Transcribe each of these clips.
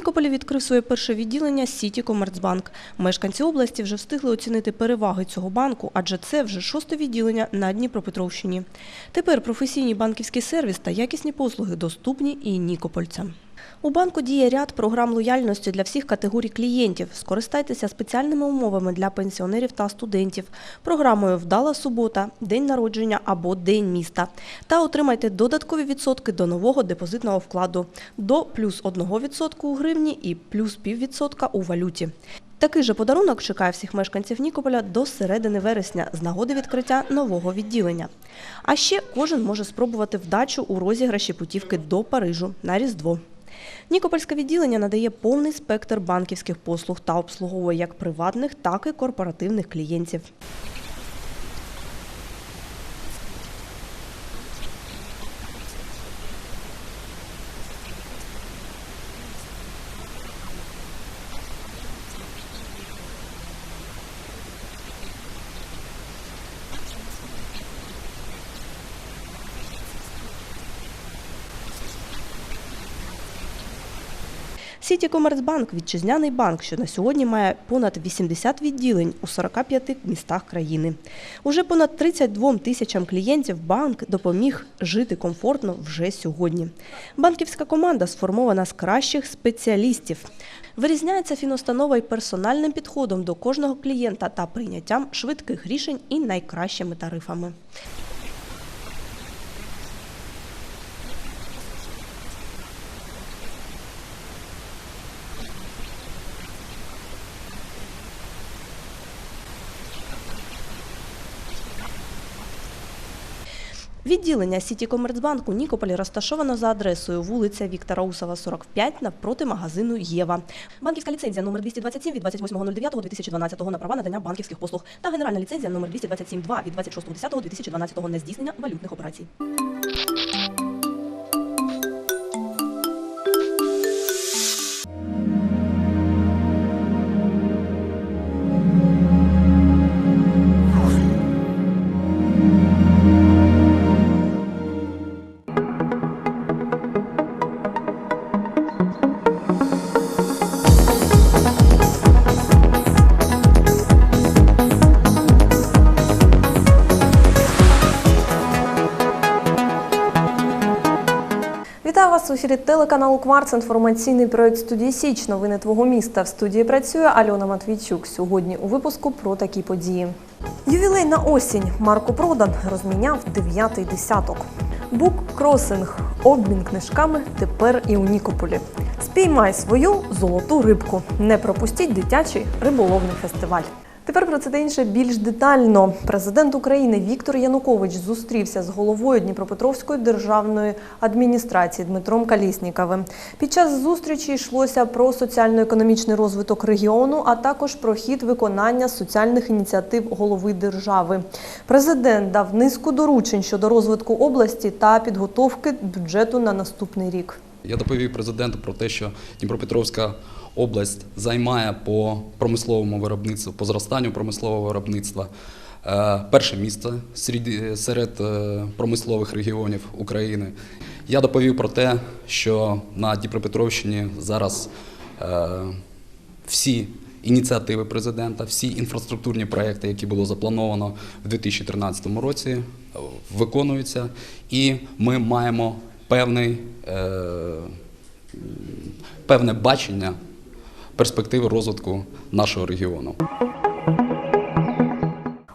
Нікополі відкрив своє перше відділення Сіті Комерцбанк. Мешканці області вже встигли оцінити переваги цього банку, адже це вже шосте відділення на Дніпропетровщині. Тепер професійний банківський сервіс та якісні послуги доступні і нікопольцям. У банку діє ряд програм лояльності для всіх категорій клієнтів. Скористайтеся спеціальними умовами для пенсіонерів та студентів, програмою Вдала субота, День народження або День міста. Та отримайте додаткові відсотки до нового депозитного вкладу до плюс 1% у гривні і плюс піввідсотка у валюті. Такий же подарунок чекає всіх мешканців Нікополя до середини вересня з нагоди відкриття нового відділення. А ще кожен може спробувати вдачу у розіграші путівки до Парижу на Різдво. Нікопольське відділення надає повний спектр банківських послуг та обслуговує як приватних, так і корпоративних клієнтів. Сіті Комерцбанк – вітчизняний банк, що на сьогодні має понад 80 відділень у 45 містах країни. Уже понад 32 тисячам клієнтів банк допоміг жити комфортно вже сьогодні. Банківська команда сформована з кращих спеціалістів. Вирізняється фіностанова й персональним підходом до кожного клієнта та прийняттям швидких рішень і найкращими тарифами. Відділення Сіті Комерцбанку Нікополі розташовано за адресою вулиця Віктора Усова, 45, навпроти магазину Єва. Банківська ліцензія номер 227 від 28.09.2012 на права надання банківських послуг та генеральна ліцензія номер 227.2 від 26.10.2012 на здійснення валютних операцій. Ефірі телеканалу Кварц. Інформаційний проект студії Січ. Новини твого міста. В студії працює Альона Матвійчук. Сьогодні у випуску про такі події. Ювілей на осінь. Марко Продан розміняв дев'ятий десяток. Бук кросинг. Обмін книжками тепер і у Нікополі. Спіймай свою золоту рибку. Не пропустіть дитячий риболовний фестиваль. Тепер про це інше більш детально. Президент України Віктор Янукович зустрівся з головою Дніпропетровської державної адміністрації Дмитром Калісніковим. Під час зустрічі йшлося про соціально-економічний розвиток регіону, а також про хід виконання соціальних ініціатив голови держави. Президент дав низку доручень щодо розвитку області та підготовки бюджету на наступний рік. Я доповів президенту про те, що Дніпропетровська область займає по промисловому виробництву, по зростанню промислового виробництва е, перше місце серед, серед е, промислових регіонів України. Я доповів про те, що на Дніпропетровщині зараз е, всі ініціативи президента, всі інфраструктурні проекти, які було заплановано в 2013 році, е, виконуються, і ми маємо певний, е, певне бачення перспективи розвитку нашого регіону.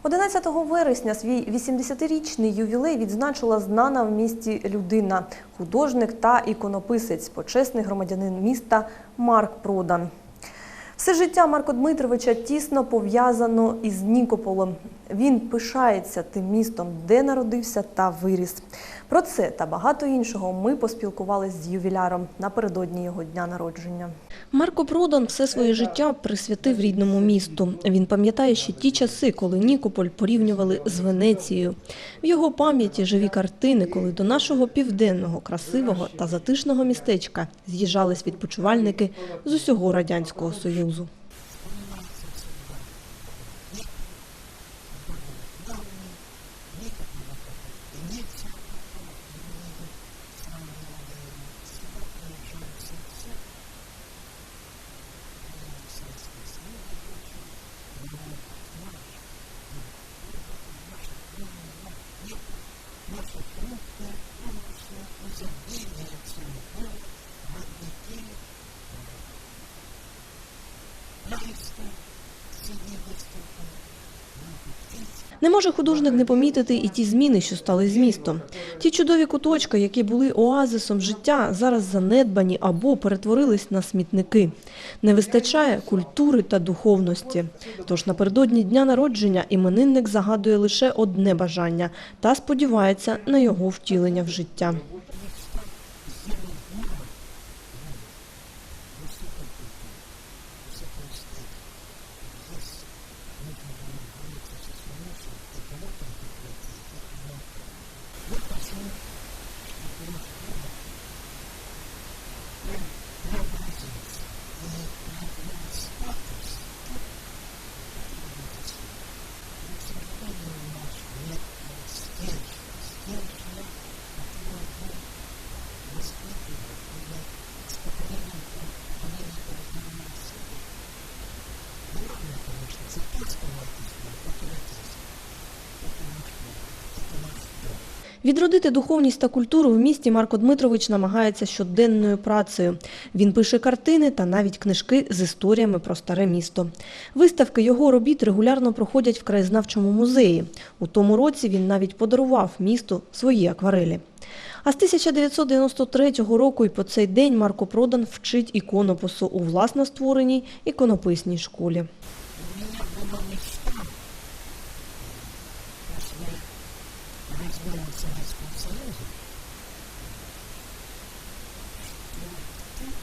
11 вересня свій 80-річний ювілей відзначила знана в місті людина, художник та іконописець, почесний громадянин міста Марк Продан. Все життя Марко Дмитровича тісно пов'язано із Нікополем. Він пишається тим містом, де народився та виріс. Про це та багато іншого ми поспілкувалися з ювіляром напередодні його дня народження. Марко Продан все своє життя присвятив рідному місту. Він пам'ятає ще ті часи, коли Нікополь порівнювали з Венецією. В його пам'яті живі картини, коли до нашого південного, красивого та затишного містечка з'їжджались відпочивальники з усього Радянського Союзу. Не може художник не помітити і ті зміни, що стали з містом. Ті чудові куточки, які були оазисом життя, зараз занедбані або перетворились на смітники. Не вистачає культури та духовності. Тож напередодні дня народження іменинник загадує лише одне бажання та сподівається на його втілення в життя. Відродити духовність та культуру в місті Марко Дмитрович намагається щоденною працею. Він пише картини та навіть книжки з історіями про старе місто. Виставки його робіт регулярно проходять в краєзнавчому музеї. У тому році він навіть подарував місту свої акварелі. А з 1993 року і по цей день Марко Продан вчить іконопису у власно створеній іконописній школі.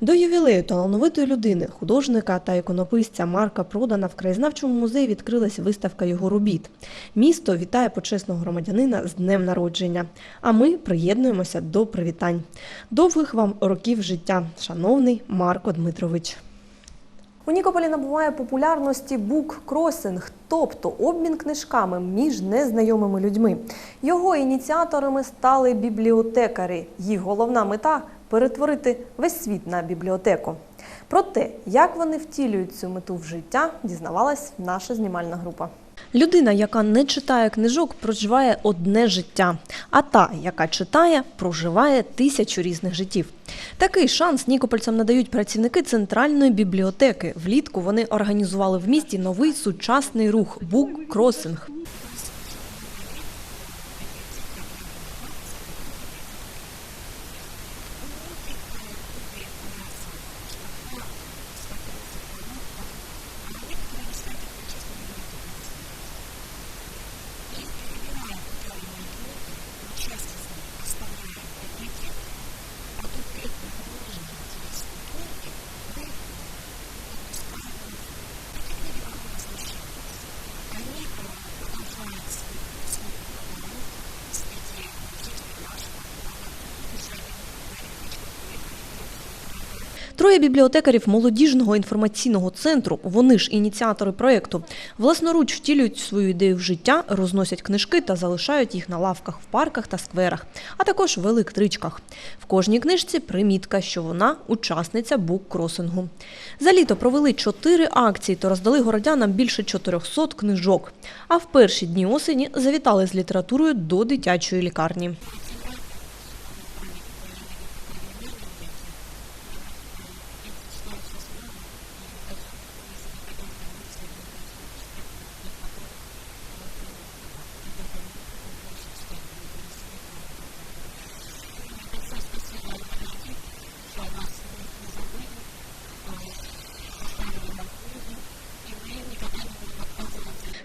До ювілею талановитої людини, художника та іконописця Марка Продана в краєзнавчому музеї відкрилась виставка його робіт. Місто вітає почесного громадянина з днем народження. А ми приєднуємося до привітань. Довгих вам років життя, шановний Марко Дмитрович. У Нікополі набуває популярності буккросинг, тобто обмін книжками між незнайомими людьми. Його ініціаторами стали бібліотекари. Їх головна мета перетворити весь світ на бібліотеку. Про те, як вони втілюють цю мету в життя, дізнавалась наша знімальна група. Людина, яка не читає книжок, проживає одне життя, а та, яка читає, проживає тисячу різних життів. Такий шанс нікопольцям надають працівники центральної бібліотеки. Влітку вони організували в місті новий сучасний рух буккросинг. Троє бібліотекарів молодіжного інформаційного центру, вони ж ініціатори проєкту, власноруч втілюють свою ідею в життя, розносять книжки та залишають їх на лавках в парках та скверах, а також в електричках. В кожній книжці примітка, що вона учасниця буккросингу. За літо провели чотири акції та роздали городянам більше 400 книжок. А в перші дні осені завітали з літературою до дитячої лікарні.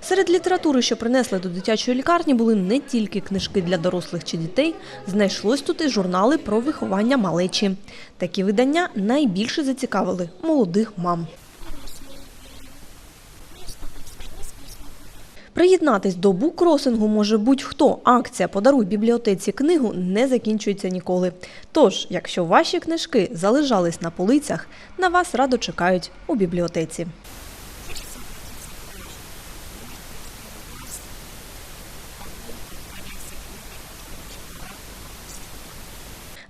Серед літератури, що принесли до дитячої лікарні, були не тільки книжки для дорослих чи дітей, знайшлось тут і журнали про виховання малечі. Такі видання найбільше зацікавили молодих мам. Приєднатись до буккросингу може будь-хто. Акція «Подаруй бібліотеці книгу» не закінчується ніколи. Тож, якщо ваші книжки залежались на полицях, на вас радо чекають у бібліотеці.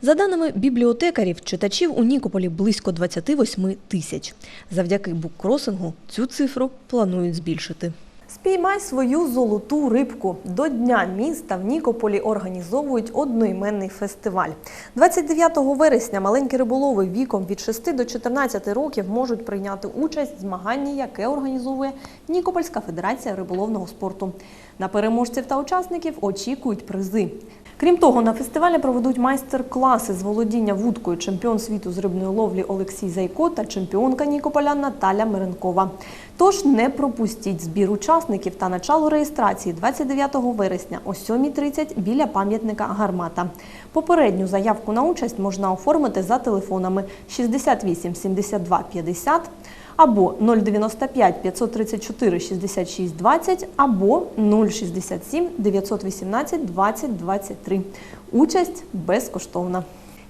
За даними бібліотекарів, читачів у Нікополі близько 28 тисяч. Завдяки буккросингу цю цифру планують збільшити. Спіймай свою золоту рибку. До Дня міста в Нікополі організовують одноіменний фестиваль. 29 вересня маленькі риболови віком від 6 до 14 років можуть прийняти участь в змаганні, яке організовує Нікопольська федерація риболовного спорту. На переможців та учасників очікують призи. Крім того, на фестивалі проведуть майстер-класи з володіння вудкою чемпіон світу з рибної ловлі Олексій Зайко та чемпіонка Нікополя Наталя Меренкова. Тож не пропустіть збір учасників та начало реєстрації 29 вересня о 7.30 біля пам'ятника Гармата. Попередню заявку на участь можна оформити за телефонами 68 72 50 або 095 534 66 20 або 067 918 20 23. Участь безкоштовна.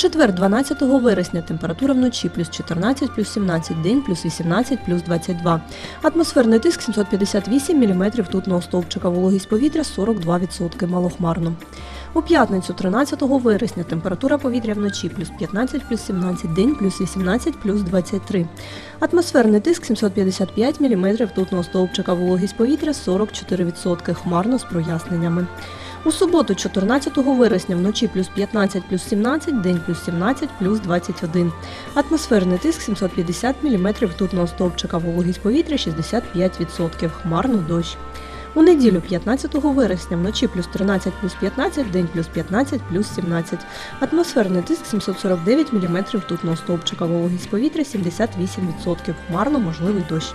Четвер, 12 вересня, температура вночі плюс 14, плюс 17, день плюс 18, плюс 22. Атмосферний тиск 758 мм ртутного стовпчика, вологість повітря 42%, малохмарно. У п'ятницю, 13 вересня, температура повітря вночі плюс 15, плюс 17, день плюс 18, плюс 23. Атмосферний тиск 755 мм ртутного стовпчика, вологість повітря 44%, хмарно з проясненнями. У суботу, 14 вересня, вночі плюс 15, плюс 17, день плюс 17, плюс 21. Атмосферний тиск 750 мм ртутного стовпчика, вологість повітря 65%, хмарно дощ. У неділю 15 вересня вночі плюс 13 плюс 15, день плюс 15 плюс 17. Атмосферний тиск 749 мм ртутного стовпчика, вологість повітря 78%, хмарно можливий дощ.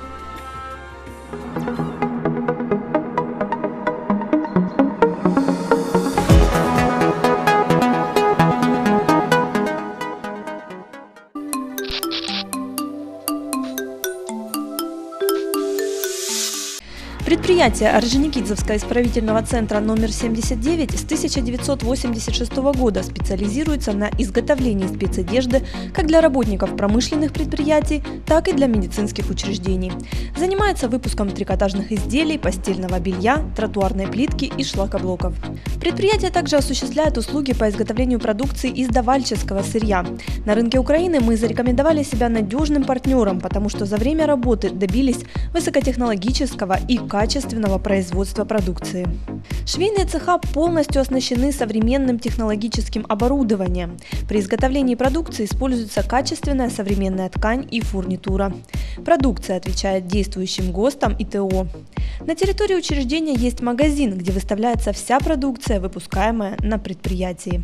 Предприятие Орджоникидзевского исправительного центра номер 79 с 1986 года специализируется на изготовлении спецодежды как для работников промышленных предприятий, так и для медицинских учреждений. Занимается выпуском трикотажных изделий, постельного белья, тротуарной плитки и шлакоблоков. Предприятие также осуществляет услуги по изготовлению продукции из давальческого сырья. На рынке Украины мы зарекомендовали себя надежным партнером, потому что за время работы добились высокотехнологического и качественного производства продукции. Швейные цеха полностью оснащены современным технологическим оборудованием. При изготовлении продукции используется качественная современная ткань и фурнитура. Продукция отвечает действующим ГОСТам и ТО. На территории учреждения есть магазин, где выставляется вся продукция, выпускаемая на предприятии.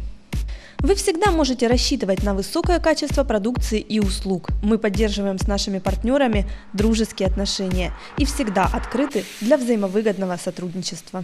Вы всегда можете рассчитывать на высокое качество продукции и услуг. Мы поддерживаем с нашими партнерами дружеские отношения и всегда открыты для взаимовыгодного сотрудничества.